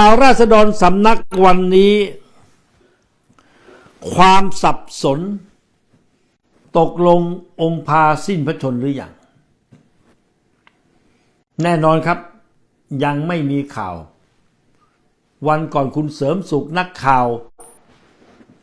ข่าวราษฎรสำนักวันนี้ ความสับสน ตกลงองค์พาสิ้นพระชนหรืออยังแน่นอนครับ ยังไม่มีข่าว วันก่อนคุณเสริมสุขนักข่าว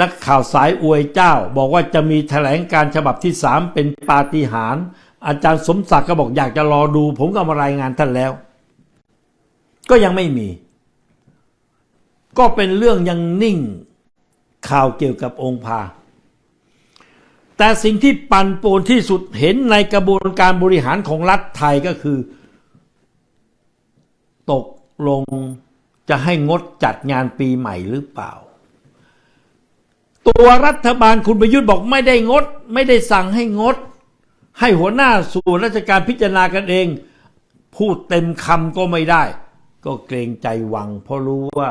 นักข่าวสายอวยเจ้า บอกว่าจะมีแถลงการฉบับที่สามเป็นปาฏิหาริย์อาจารย์สมศักดิ์ก็บอกอยากจะรอดู ผมก็มารายงานท่านแล้ว ก็ยังไม่มี ก็เป็นเรื่องยังนิ่งข่าวเกี่ยวกับองค์พา แต่สิ่งที่ปั่นป่วนที่สุดเห็นในกระบวนการบริหารของรัฐไทยก็คือ ตกลงจะให้งดจัดงานปีใหม่หรือเปล่า ตัวรัฐบาลคุณประยุทธ์บอกไม่ได้งด ไม่ได้สั่งให้งด ให้หัวหน้าส่วนราชการพิจารณากันเอง พูดเต็มคำก็ไม่ได้ ก็เกรงใจวัง เพราะรู้ว่า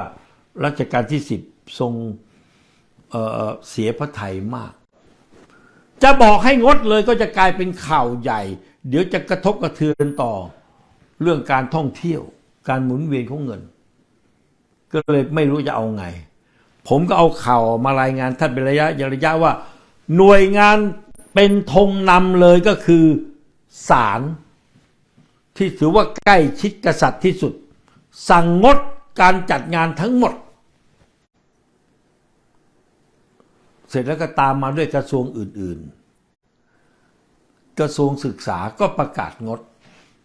รัชกาลที่สิบทรงเเสียพระไทยมาก จะบอกให้งดเลยก็จะกลายเป็นข่าวใหญ่ เดี๋ยวจะกระทบกระเทือนต่อเรื่องการท่องเที่ยว การหมุนเวียนของเงิน ก็เลยไม่รู้จะเอาไง ผมก็เอาข่าวมารายงานท่านเป็นระยะระยะว่า หน่วยงานเป็นธงนำเลยก็คือศาลที่ถือว่าใกล้ชิดกษัตริย์ที่สุด สั่งงด การจัดงานทั้งหมด เสร็จแล้วก็ตามมาด้วยกระทรวงอื่น ๆ กระทรวงศึกษาก็ประกาศงด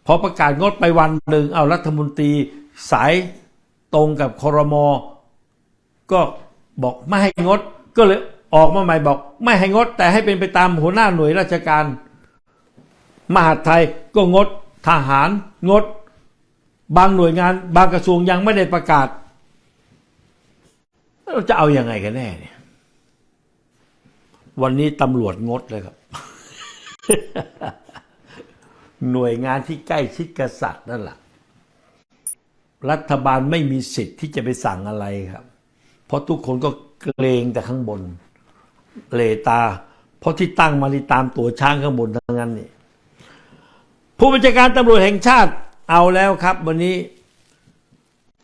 พอประกาศงดไปวันหนึ่งเอารัฐมนตรีสายตรงกับคอรมอก็บอกไม่ให้งด ก็เลยออกมาใหม่บอก ไม่ให้งด แต่ให้เป็นไปตามหัวหน้าหน่วยราชการ มหาดไทยก็งดทหารงด บางหน่วยงาน บางกระทรวงยังไม่ได้ประกาศเราจะเอาอยัางไงกันแน่เนี่ย วันนี้ตำรวจงดเลยครับ หน่วยงานที่ใกล้ชิดกษัตริย์นั่นแหละรัฐบาลไม่มีสิทธิ์ที่จะไปสั่งอะไรครับ เพราะทุกคนก็เกรงแต่ข้างบน เลตา เพราะที่ตั้งมานี่ตามตัวช้างข้างบนทั้งนั้นนี่ผู้บัญชาการตำรวจแห่งชาติ เอาแล้วครับวันนี้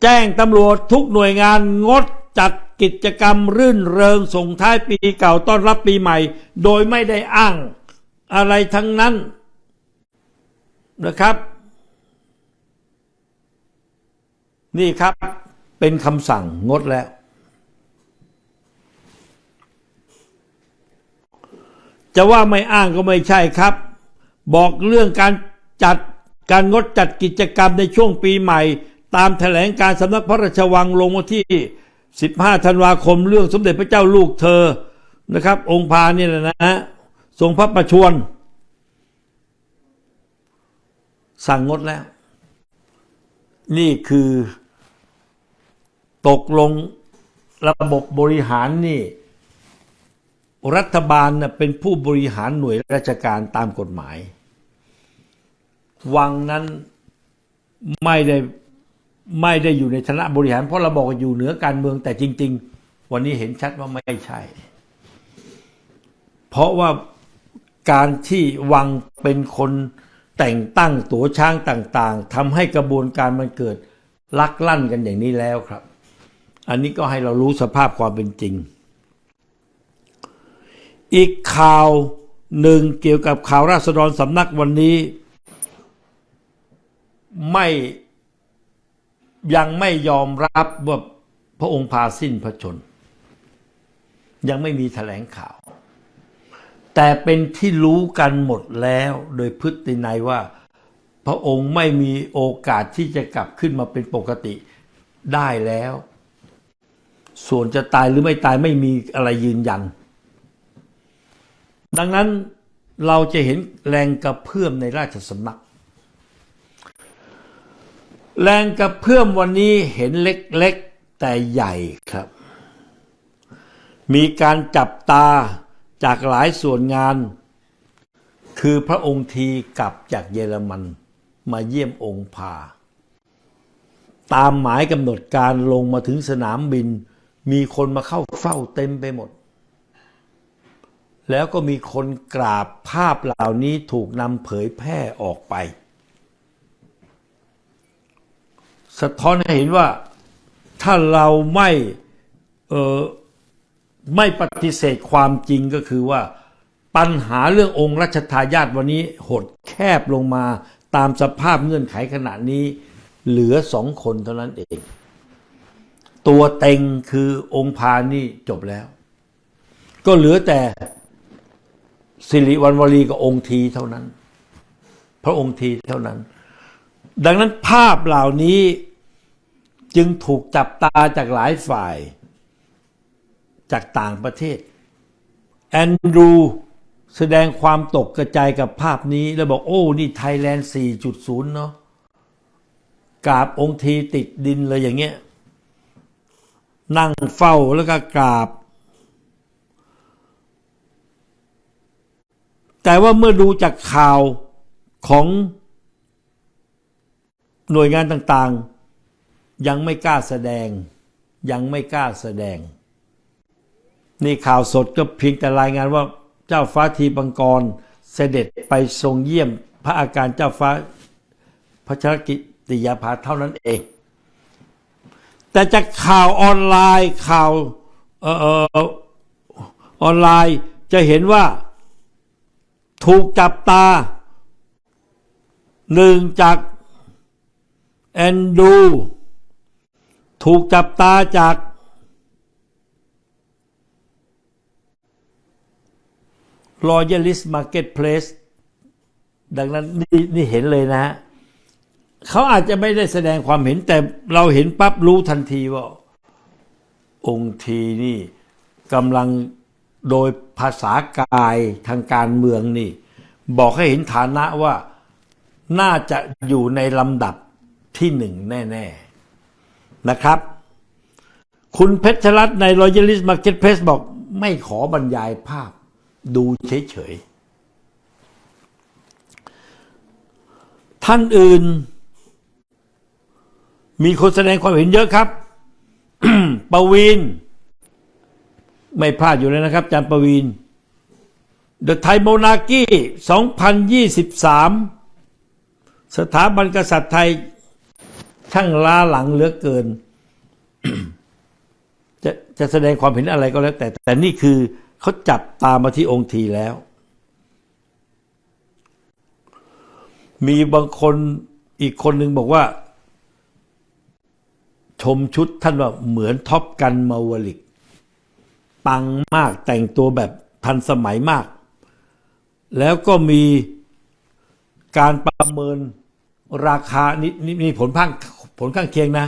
แจ้งตำรวจทุกหน่วยงานงดจัดกิจกรรมรื่นเริงส่งท้ายปีเก่าต้อนรับปีใหม่ โดยไม่ได้อ้างอะไรทั้งนั้นนะครับ นี่ครับเป็นคำสั่งงดแล้ว จะว่าไม่อ้างก็ไม่ใช่ครับ บอกเรื่องการจัด การงดจัดกิจกรรมในช่วงปีใหม่ ตามแถลงการสำนักพระราชวังลงวันที่ 15 ธันวาคมเรื่องสมเด็จพระเจ้าลูกเธอนะครับ องค์พานี่แหละนะทรงพระประชวรสั่งงดแล้ว นี่คือตกลงระบบบริหารนี่ รัฐบาลเป็นผู้บริหารหน่วยราชการตามกฎหมาย วังนั้นไม่ได้ไม่ได้อยู่ในฐานะบริหาร เพราะเราบอกว่าอยู่เหนือการเมืองแต่จริง ๆ วันนี้เห็นชัดว่าไม่ใช่ เพราะว่าการที่วังเป็นคนแต่งตั้งตัวช้างต่างๆทำให้กระบวนการมันเกิดลักลั่นกันอย่างนี้แล้วครับ อันนี้ก็ให้เรารู้สภาพความเป็นจริง อีกข่าวหนึ่งเกี่ยวกับข่าวราษฎรสำนักวันนี้ ไม่ยังไม่ยอมรับว่าพระองค์พาสิ้นพระชน ยังไม่มีแถลงข่าว แต่เป็นที่รู้กันหมดแล้วโดยพฤตินัยว่า พระองค์ไม่มีโอกาสที่จะกลับขึ้นมาเป็นปกติได้แล้ว ส่วนจะตายหรือไม่ตายไม่มีอะไรยืนยัน ดังนั้นเราจะเห็นแรงกระเพื่อมในราชสำนัก แรงกระเพื่อมวันนี้เห็นเล็กๆแต่ใหญ่ครับ มีการจับตาจากหลายส่วนงาน คือพระองค์ทีกลับจากเยอรมันมาเยี่ยมองค์พาตามหมายกำหนดการลงมาถึงสนามบิน มีคนมาเข้าเฝ้าเต็มไปหมด แล้วก็มีคนกราบภาพเหล่านี้ถูกนำเผยแพร่ออกไป สะท้อนให้เห็นว่าถ้าเราไม่เออไม่ปฏิเสธความจริงก็คือว่าปัญหาเรื่ององค์รัชทายาทวันนี้หดแคบลงมาตามสภาพเงื่อนไขขณะนี้ เหลือสองคนเท่านั้นเอง ตัวเต็งคือองค์พานี่จบแล้ว ก็เหลือแต่สิริวัณวลีกับองค์ทีเท่านั้น พระองค์ทีเท่านั้น ดังนั้นภาพเหล่านี้ จึงถูกจับตาจากหลายฝ่าย จากต่างประเทศ แอนดรูแสดงความตกกระจายกับภาพนี้ แล้วบอกโอ้ นี่ไทยแลนด์ 4.0 เนาะกราบองค์ทีติดดินเลยอย่างเงี้ย นั่งเฝ้าแล้วก็กราบ แต่ว่าเมื่อดูจากข่าวของหน่วยงานต่างๆ ยังไม่กล้าแสดง ยังไม่กล้าแสดง นี่ข่าวสดก็เพียงแต่รายงานว่าเจ้าฟ้าทีปังกรเสด็จไปทรงเยี่ยมพระอาการเจ้าฟ้าพระชรกิติยาภาเท่านั้นเอง แต่จากข่าวออนไลน์ข่าวออเอ่อออนไลน์จะเห็นว่าถูกจับตาหนึ่งจากแอนดู ถูกจับตาจาก Royalist Marketplace ดังนั้นนี่นี่เห็นเลยนะฮะเขาอาจจะไม่ได้แสดงความเห็นแต่เราเห็นปั๊บรู้ทันทีว่า องค์ทีนี่กำลังโดยภาษากายทางการเมืองนี่ บอกให้เห็นฐานะว่าน่าจะอยู่ในลำดับที่หนึ่งแน่ ๆ นะครับ คุณเพชรรัตน์ใน Royalist Marketplace บอกไม่ขอบรรยายภาพดูเฉยๆ ท่านอื่น มีคนแสดงความเห็นเยอะครับปวีนไม่พลาดอยู่เลยนะครับอาจารย์ปวีน The Thai Monarchy 2023 สถาบันกษัตริย์ไทย ช่างล้าหลังเหลือเกิน จะจะแสดงความเห็นอะไรก็แล้วแต่ แต่นี่คือเขาจับตามมาที่องค์ทีแล้ว มีบางคนอีกคนหนึ่งบอกว่า ชมชุดท่านว่าเหมือนท็อปกันมาวลิก ปังมากแต่งตัวแบบทันสมัยมาก แล้วก็มีการประเมินราคานี่นี่มีผลข้าง ผลข้างเคียงนะ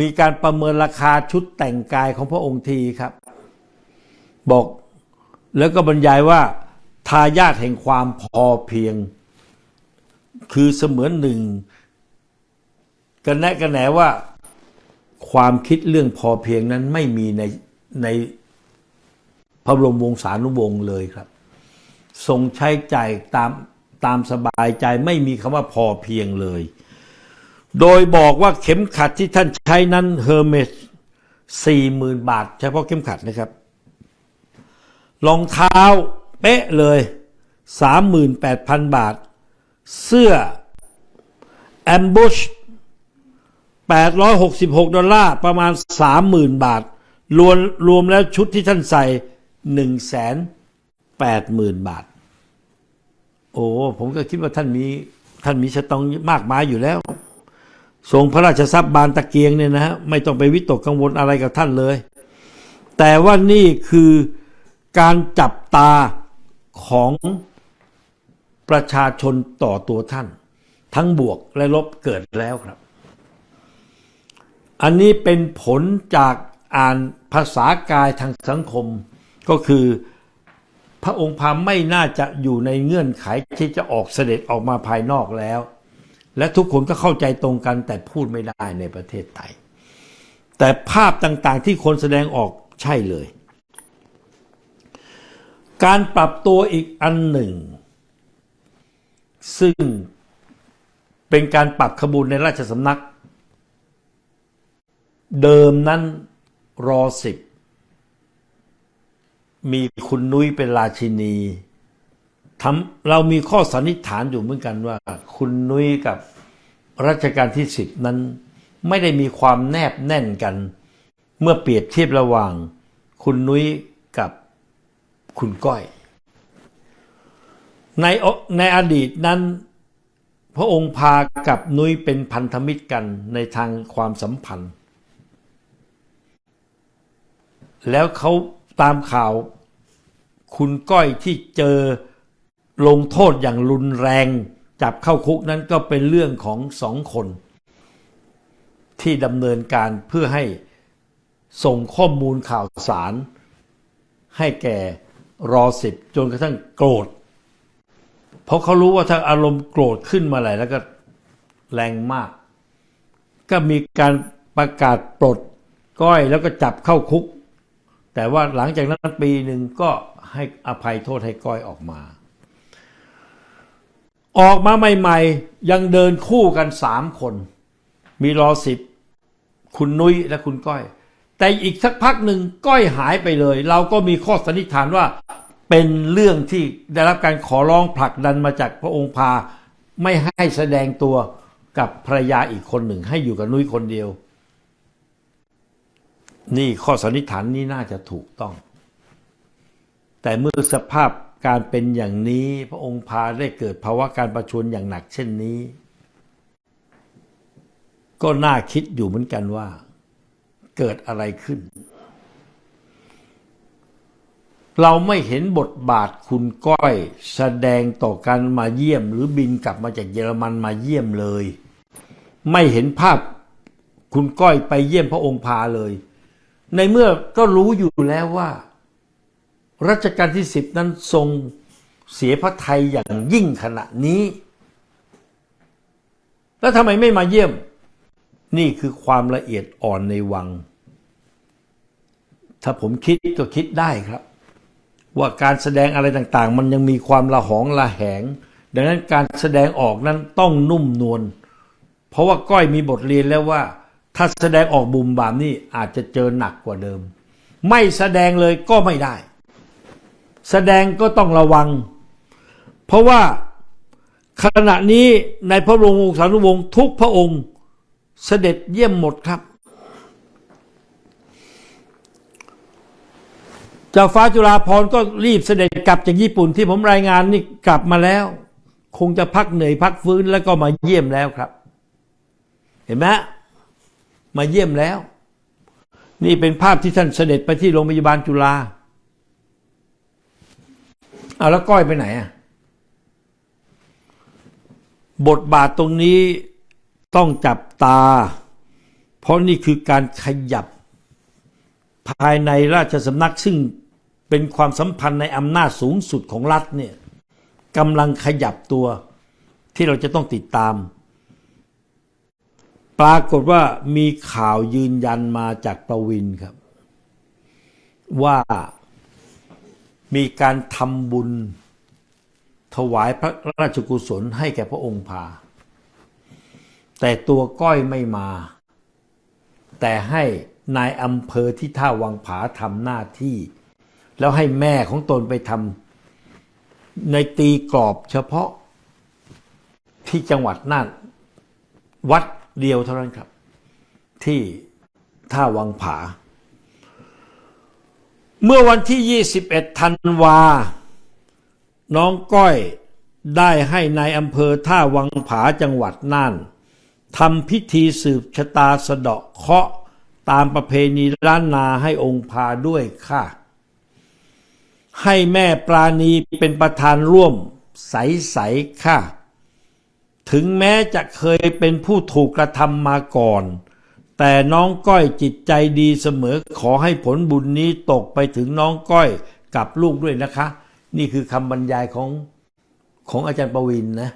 มีการประเมินราคาชุดแต่งกายของพระองค์ทีครับ บอกแล้วก็บรรยายว่าทายาทแห่งความพอเพียง คือเสมือนหนึ่งกันแนะกันแหนว่าความคิดเรื่องพอเพียงนั้นไม่มีในในพระบรมวงศานุวงศ์เลยครับ ทรงใช้ใจายตาม ตามสบายใจไม่มีคำว่าพอเพียงเลย โดยบอกว่าเข็มขัดที่ท่านใช้นั้นเฮอร์เมสสี่หมื่นบาท เฉพาะเข็มขัดนะครับรองเท้าเป๊ะเลยสามหมื่นแปดพันบาท เสื้อแอมบูช866 ดอลลาร์ ประมาณ 30,000 บาท รวมรวมแล้วชุดที่ท่านใส่ 180,000 บาท โอ้ผมก็คิดว่าท่านมีท่านมีสตองมากมายอยู่แล้ว ทรงพระราชทรัพย์บานตะเกียงเนี่ยนะฮะไม่ต้องไปวิตกกังวลอะไรกับท่านเลย แต่ว่านี่คือการจับตาของประชาชนต่อตัวท่าน ทั้งบวกและลบเกิดแล้วครับ อันนี้เป็นผลจากอ่านภาษากายทางสังคมก็คือ พระองค์พามไม่น่าจะอยู่ในเงื่อนไขที่จะออกเสด็จออกมาภายนอกแล้ว และทุกคนก็เข้าใจตรงกันแต่พูดไม่ได้ในประเทศไทย แต่ภาพต่างๆที่คนแสดงออกใช่เลย การปรับตัวอีกอันหนึ่ง ซึ่งเป็นการปรับขบวนในราชสำนัก เดิมนั้นรอสิบ มีคุณนุ้ยเป็นราชินีทำเรามีข้อสันนิษฐานอยู่เหมือนกันว่า คุณนุ้ยกับรัชกาลที่สิบนั้น ไม่ได้มีความแนบแน่นกัน เมื่อเปรียบเทียบระหว่าง คุณนุ้ยกับคุณก้อย ในในอดีตนั้น พระองค์พากับนุ้ยเป็นพันธมิตรกันในทางความสัมพันธ์ แล้วเขา ตามข่าว คุณก้อยที่เจอลงโทษอย่างรุนแรง จับเข้าคุกนั้นก็เป็นเรื่องของสองคน ที่ดำเนินการเพื่อให้ส่งข้อมูลข่าวสาร ให้แก่รอสิบจนกระทั่งโกรธ เพราะเขารู้ว่าถ้าอารมณ์โกรธขึ้นมาไหลแล้วก็แรงมาก ก็มีการประกาศปลดก้อยแล้วก็จับเข้าคุก แต่ว่าหลังจากนั้นปีหนึ่งก็ให้อภัยโทษให้ก้อยออกมา ออกมาใหม่ ๆ ยังเดินคู่กันสามคน มีรอสิบคุณนุ้ยและคุณก้อย แต่อีกสักพักหนึ่งก้อยหายไปเลย เราก็มีข้อสันนิษฐานว่าเป็นเรื่องที่ได้รับการขอร้องผลักดันมาจากพระองค์พาไม่ให้แสดงตัวกับภรรยาอีกคนหนึ่ง ให้อยู่กับนุ้ยคนเดียว นี่ข้อสันนิษฐานนี้น่าจะถูกต้อง แต่เมื่อสภาพการเป็นอย่างนี้พระองค์พาได้เกิดภาวะการประชวรอย่างหนักเช่นนี้ ก็น่าคิดอยู่เหมือนกันว่า เกิดอะไรขึ้น เราไม่เห็นบทบาทคุณก้อยแสดงต่อการมาเยี่ยม หรือบินกลับมาจากเยอรมันมาเยี่ยมเลย ไม่เห็นภาพคุณก้อยไปเยี่ยมพระองค์พาเลย ในเมื่อก็รู้อยู่แล้วว่า รัชกาลที่สิบนั้นทรงเสียพระไทยอย่างยิ่งขณะนี้ แล้วทำไมไม่มาเยี่ยม นี่คือความละเอียดอ่อนในวัง ถ้าผมคิดก็คิดได้ครับ ว่าการแสดงอะไรต่างๆ มันยังมีความละหองละแหง ดังนั้นการแสดงออกนั้นต้องนุ่มนวลเพราะว่าก้อยมีบทเรียนแล้วว่า ถ้าแสดงออกบุมบามนี่อาจจะเจอหนักกว่าเดิม ไม่แสดงเลยก็ไม่ได้ แสดงก็ต้องระวัง เพราะว่าขณะนี้ในพระบรมวงศานุวงศ์ทุกพระองค์เสด็จเยี่ยมหมดครับเจ้าฟ้าจุฬาภรณ์ก็รีบเสด็จกลับจากญี่ปุ่นที่ผมรายงานนี่กลับมาแล้ว คงจะพักเหนื่อยพักฟื้นแล้วก็มาเยี่ยมแล้วครับ เห็นไหม มาเยี่ยมแล้ว นี่เป็นภาพที่ท่านเสด็จไปที่โรงพยาบาลจุฬาเอาแล้วก้อยไปไหนอะบทบาทตรงนี้ต้องจับตา เพราะนี่คือการขยับภายในราชสำนักซึ่งเป็นความสัมพันธ์ในอำนาจสูงสุดของรัฐเนี่ยกำลังขยับตัวที่เราจะต้องติดตาม ปรากฏว่ามีข่าวยืนยันมาจากประวินครับ ว่ามีการทำบุญถวายพระราชกุศลให้แก่พระองค์พา แต่ตัวก้อยไม่มา แต่ให้นายอำเภอที่ท่าวังผาทำหน้าที่ แล้วให้แม่ของตนไปทำในตีกรอบเฉพาะที่จังหวัดน่านวัด เดียวเท่านั้นครับ ที่ท่าวังผา เมื่อวันที่ 21 ธันวา น้องก้อยได้ให้ในายอำเภอท่าวังผาจังหวัดน่านทำพิธีสืบชะตาสะเดาะเคาะตามประเพณีล้านนาให้องค์พาด้วยค่ะ ให้แม่ปราณีเป็นประธานร่วมใสๆค่ะ ถึงแม้จะเคยเป็นผู้ถูกกระทำมาก่อน แต่น้องก้อยจิตใจดีเสมอขอให้ผลบุญนี้ตกไปถึงน้องก้อยกับลูกด้วยนะคะ นี่คือคำบรรยายของของอาจารย์ประวินนะ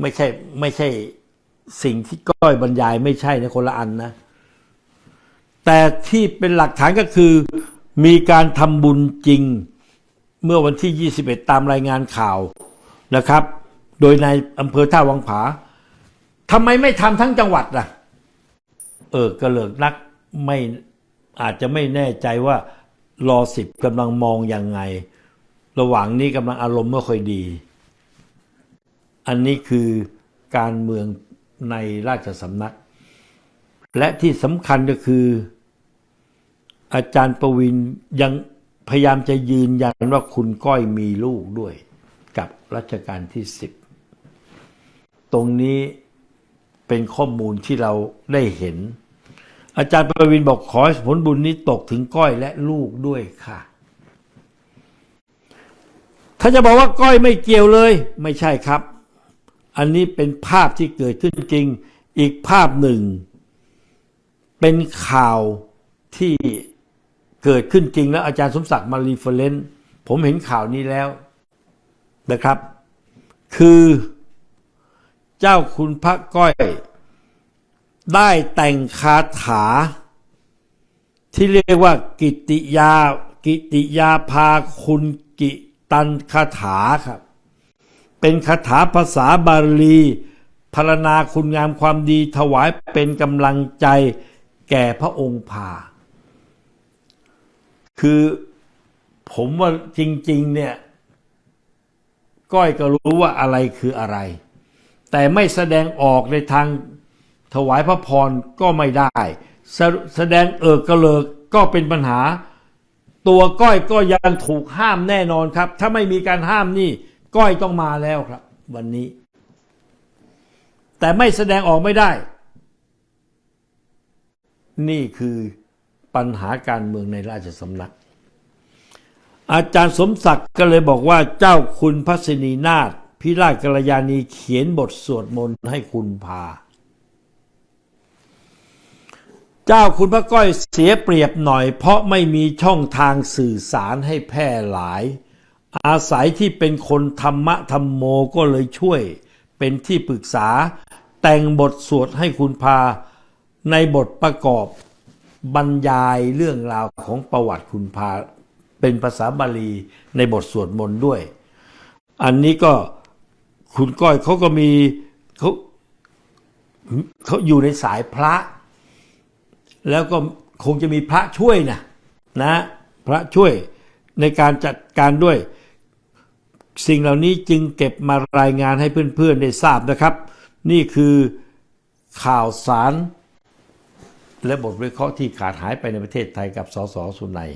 ไม่ใช่ไม่ใช่สิ่งที่ก้อยบรรยายไม่ใช่นะคนละอันนะ แต่ที่เป็นหลักฐานก็คือ มีการทำบุญจริง เมื่อวันที่ 21 ตามรายงานข่าวนะครับ โดยในอำเภอท่าวังผาทำไมไม่ทำทั้งจังหวัดล่ะ เออกระเลิกนักไม่อาจจะไม่แน่ใจว่ารอสิบกำลังมองยังไง ระหว่างนี้กำลังอารมณ์ไม่ค่อยดี อันนี้คือการเมืองในราชสำนัก และที่สำคัญก็คือ อาจารย์ประวินยังพยายามจะยืนยันว่าคุณก้อยมีลูกด้วย กับรัชกาลที่สิบ ตรงนี้เป็นข้อมูลที่เราได้เห็น อาจารย์ประวินบอกขอผลบุญนี้ตกถึงก้อยและลูกด้วยค่ะ ถ้าจะบอกว่าก้อยไม่เกี่ยวเลย ไม่ใช่ครับ อันนี้เป็นภาพที่เกิดขึ้นจริง อีกภาพหนึ่ง เป็นข่าวที่เกิดขึ้นจริงแล้วอาจารย์สมศักดิ์มารีเฟรนผมเห็นข่าวนี้แล้วนะครับ คือ เจ้าคุณพระก้อย ได้แต่งคาถา ที่เรียกว่ากิติยา กิติยาภาคุณกิตันคาถาครับ เป็นคาถาภาษาบาลีพรรณนาคุณงามความดีถวายเป็นกำลังใจแก่พระองค์พา คือผมว่าจริง ๆ เนี่ย ก้อยก็รู้ว่าอะไรคืออะไร แต่ไม่แสดงออกในทางถวายพระพรก็ไม่ได้ แสดงเอิกกระเลิกก็เป็นปัญหา ตัวก้อยก็ยังถูกห้ามแน่นอนครับ ถ้าไม่มีการห้ามนี่ ก้อยต้องมาแล้วครับ วันนี้ แต่ไม่แสดงออกไม่ได้ นี่คือปัญหาการเมืองในราชสำนัก อาจารย์สมศักดิ์ก็เลยบอกว่าเจ้าคุณพัสนีนาถ พิราชกัลยาณีเขียนบทสวดมนต์ให้คุณพา เจ้าคุณพระก้อยเสียเปรียบหน่อย เพราะไม่มีช่องทางสื่อสารให้แพร่หลาย อาศัยที่เป็นคนธรรมะธรรมโมก็เลยช่วย เป็นที่ปรึกษา แต่งบทสวดให้คุณพา ในบทประกอบบรรยายเรื่องราวของประวัติคุณพา เป็นภาษาบาลีในบทสวดมนต์ด้วย อันนี้ก็ คุณก้อยเขาก็มีเขาเขาอยู่ในสายพระ แล้วก็คงจะมีพระช่วยนะนะ พระช่วยในการจัดการด้วย สิ่งเหล่านี้จึงเก็บมารายงานให้เพื่อนๆได้ทราบนะครับ นี่คือข่าวสาร และบทวิเคราะห์ที่ขาดหายไปในประเทศไทยกับสสสุนัย